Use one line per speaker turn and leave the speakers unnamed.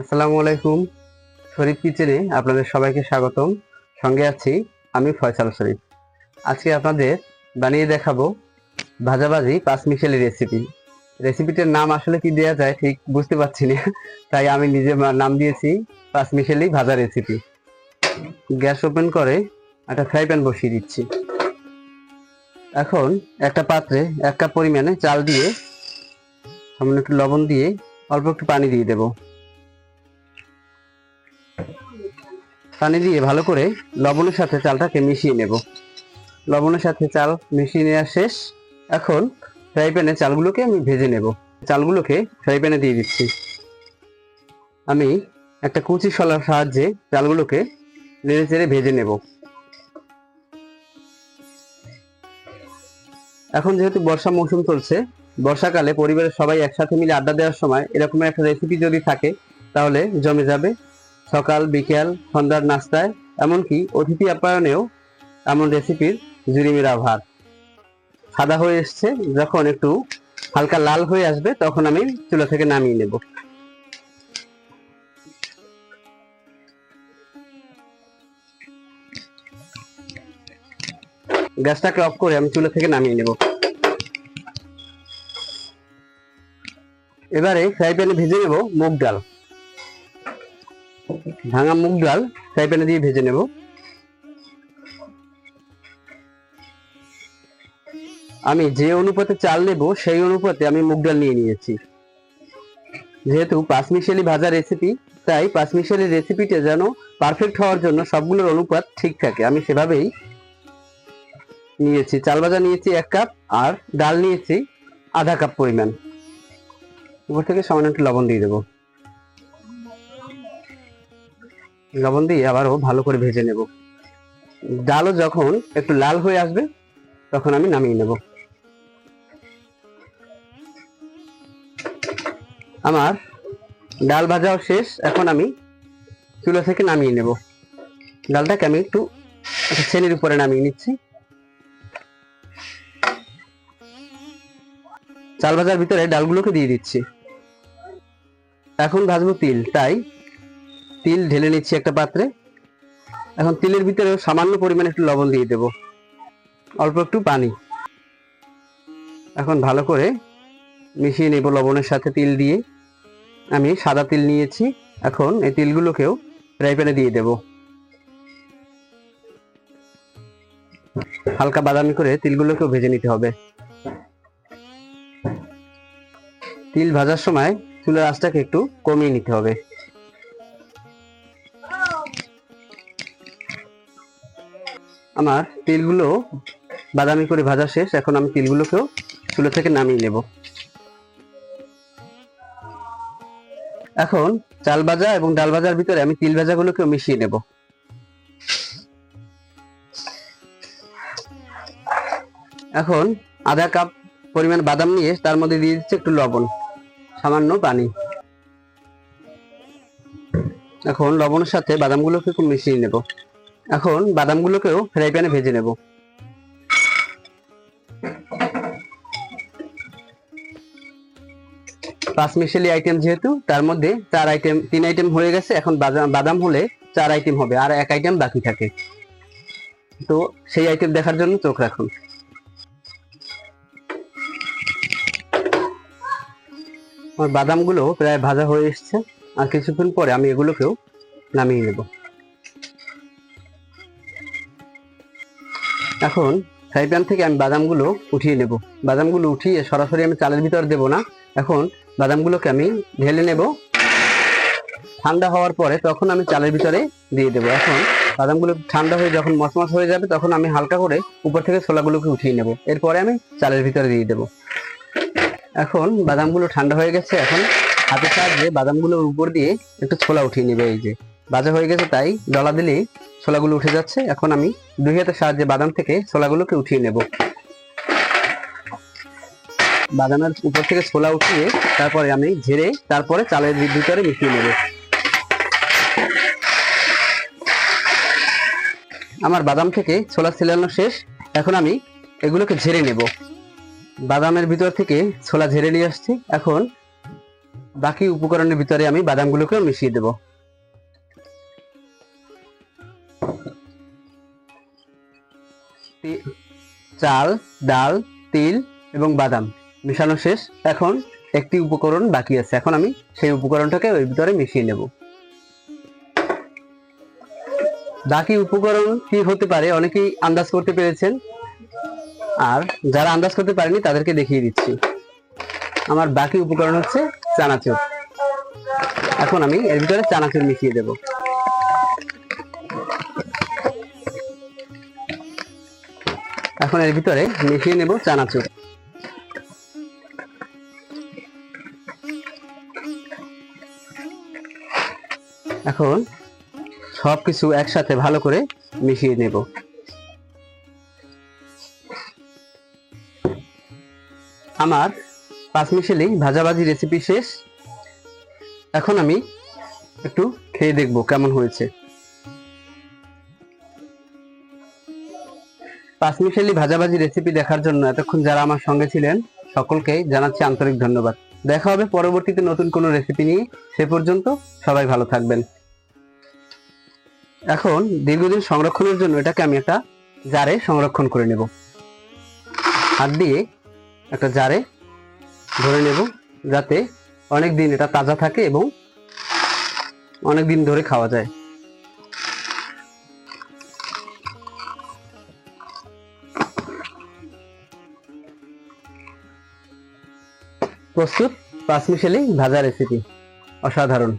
আসসালামু আলাইকুম। শরীফ কিচেনে আপনাদের সবাইকে স্বাগতম। সঙ্গে আছি আমি ফয়সাল শরীফ। আজকে আপনাদের বানিয়ে দেখাবো ভাজাভাজি পাঁচ মিশেলি রেসিপি রেসিপিটার নাম আসলে কি দেওয়া যায় ঠিক বুঝতে পারছি না, তাই আমি নিজে নাম দিয়েছি পাঁচ মিশেলি ভাজা রেসিপি গ্যাস ওপেন করে একটা ফ্রাই প্যান বসিয়ে দিচ্ছি। এখন একটা পাত্রে এক কাপ পরিমাণে চাল দিয়ে সামান্য একটু লবণ দিয়ে অল্প একটু পানি দিয়ে দেবো। পানি দিয়ে ভালো করে লবণের সাথে চালটাকে মিশিয়ে নেব। লবণের সাথে চাল মিশিয়ে নেওয়া শেষ। এখন ফ্রাই প্যানে চালগুলোকে আমি ভেজে নেব। চালগুলোকে ফ্রাই প্যানে দিয়ে দিচ্ছি। আমি একটা কুচি শলার সাহায্যে চালগুলোকে নেড়ে চেড়ে ভেজে নেব। এখন যেহেতু বর্ষা মৌসুম চলছে, বর্ষাকালে পরিবারের সবাই একসাথে মিলে আড্ডা দেওয়ার সময় এরকম একটা রেসিপি যদি থাকে, তাহলে জমে যাবে সকাল, বিকেল, সন্ধ্যার নাস্তায়, এমনকি অতিথি আপ্যায়নেও এমন রেসিপির জুরিমিরা ভাত সাদা হয়ে এসছে, যখন একটু হালকা লাল হয়ে আসবে, তখন আমি চুলা থেকে নামিয়ে নেব। গ্যাসটাকে অফ করে আমি চুলা থেকে নামিয়ে নেব। এবারে ফ্রাই প্যানে ভেজে নেব মুগ ডাল। ভাঙা মুগ ডাল, ফ্রাই প্যানে দিয়ে ভেজে নেব। আমি যে অনুপাতে চাল নেব, সেই অনুপাতে আমি মুগ ডাল নিয়ে নিয়েছি। যেহেতু পাঁচমিশালি ভাজা রেসিপি তাই পাঁচমিশালি রেসিপিটা যেন পারফেক্ট হওয়ার জন্য সবগুলোর অনুপাত ঠিক থাকে। আমি সেভাবেই নিয়েছি। চাল ভাজা নিয়েছি এক কাপ, আর ডাল নিয়েছি আধা কাপ পরিমাণ। উপর থেকে সামান্য একটু লবণ দিয়ে দেবো। লবণ দিয়ে আবারও ভালো করে ভেজে নেব। ডালও যখন একটু লাল হয়ে আসবে, তখন আমি নামিয়ে নেব। আমার ডাল ভাজাও শেষ, এখন আমি চুলা থেকে নামিয়ে নেব। ডালটাকে আমি একটু শ্রেণির উপরে নামিয়ে নিচ্ছি। চাল ভাজার ভিতরে ডালগুলোকে দিয়ে দিচ্ছি। এখন ভাজবো তিল, তাই তিল ঢেলে নিচ্ছি একটা পাত্রে। এখন তিলের ভিতরে সামান্য পরিমাণে একটু লবণ দিয়ে দেব। অল্প একটু পানি। এখন ভালো করে মিশিয়ে নেব লবণের সাথে তিল দিয়ে। আমি সাদা তিল নিয়েছি। এখন এই তিলগুলোকেও ফ্রাই প্যানে দিয়ে দেব। হালকা বাদামি করে তিলগুলোকেও ভেজে নিতে হবে। তিল ভাজার সময় চুলের আঁচটাকে একটু কমিয়ে নিতে হবে। আমার তিলগুলো বাদামি করে ভাজা শেষ। এখন আমি তিলগুলোকেও চুলো থেকে নামিয়ে নেব। এখন চাল ভাজা এবং ডাল ভাজার ভিতরে আমি তিল ভাজাগুলোকেও মিশিয়ে নেব। এখন আধা কাপ পরিমাণ বাদাম নিয়ে তার মধ্যে দিয়ে দিচ্ছে একটু লবণ, সামান্য পানি। এখন লবণের সাথে বাদামগুলোকে একটু মিশিয়ে নেব। এখন বাদামগুলোকেও ফ্রাই প্যানে ভেজে নেব। পাঁচ মিশেলি আইটেম যেহেতু, তার মধ্যে চার আইটেম, তিন আইটেম হয়ে গেছে। এখন বাদাম হলে চার আইটেম হবে, আর এক আইটেম বাকি থাকে। তো সেই আইটেম দেখার জন্য চোখ রাখুন। আমার বাদামগুলো প্রায় ভাজা হয়ে এসছে। আর কিছুক্ষণ পরে আমি এগুলোকেও নামিয়ে নেব। এখন ফ্রাই প্যান থেকে আমি বাদামগুলো উঠিয়ে নেব। বাদামগুলো উঠিয়ে সরাসরি আমি চালের ভিতর দেব না। এখন বাদামগুলোকে আমি ঢেলে নেব। ঠান্ডা হওয়ার পরে তখন আমি চালের ভিতরে দিয়ে দেবো। এখন বাদামগুলো ঠান্ডা হয়ে যখন মচমচ হয়ে যাবে তখন আমি হালকা করে উপর থেকে ছোলাগুলোকে উঠিয়ে নেব। এরপরে আমি চালের ভিতরে দিয়ে দেবো। এখন বাদামগুলো ঠান্ডা হয়ে গেছে। এখন হাতের সাহায্যে বাদামগুলোর উপর দিয়ে একটু ছোলা উঠিয়ে নেবে। এই যে বাজা হয়ে গেছে তাই ডলা দিলেই ছোলাগুলো উঠে যাচ্ছে। এখন আমি দুই হাতের সাহায্যে বাদাম থেকে ছোলাগুলোকে উঠিয়ে নেব। বাদামের উপর থেকে ছোলা উঠিয়ে তারপরে আমি ঝেড়ে তারপরে চালের ভিতরে মিশিয়ে নেব। আমার বাদাম থেকে ছোলা ছিলানো শেষ। এখন আমি এগুলোকে ঝেড়ে নেব। বাদামের ভিতর থেকে ছোলা ঝেড়ে নিয়ে আসছি। এখন বাকি উপকরণের ভিতরে আমি বাদামগুলোকেও মিশিয়ে দেব। চাল, ডাল, তিল এবং বাদাম। মেশানো শেষ। এখন একটি উপকরণ বাকি আছে। এখন আমি সেই উপকরণটাকে ওই ভিতরে মিশিয়ে নেব। বাকি উপকরণ কি হতে পারে, অনেকেই আন্দাজ করতে পেরেছেন। আর যারা আন্দাজ করতে পারেনি, তাদেরকে দেখিয়ে দিচ্ছি। আমার বাকি উপকরণ হচ্ছে চানাচুর। এখন আমি এর ভিতরে চানাচুর মিশিয়ে দেব। এখন এর ভিতরে মিশিয়ে নেব চানাচুর। এখন সবকিছু একসাথে ভালো করে মিশিয়ে নেব। আমার পাঁচ পাঁচমিশেলি ভাজাভাজি রেসিপি শেষ। এখন আমি একটু খেয়ে দেখব কেমন হয়েছে। পাঁচমিশেলি ভাজাভাজি রেসিপি দেখার জন্য এতক্ষণ যারা আমার সঙ্গে ছিলেন, সকলকে জানাচ্ছি আন্তরিক ধন্যবাদ। দেখা হবে পরবর্তীতে নতুন কোনো রেসিপি নিয়ে। সে পর্যন্ত সবাই ভালো থাকবেন। এখন দীর্ঘদিন সংরক্ষণের জন্য এটাকে আমি একটা জারে সংরক্ষণ করে নেব। হাত দিয়ে একটা জারে ধরে নেব, যাতে অনেক দিন এটা তাজা থাকে এবং অনেক দিন ধরে খাওয়া যায়। প্রস্তুত পাঁচমিশালি ভাজা রেসিপি অসাধারণ।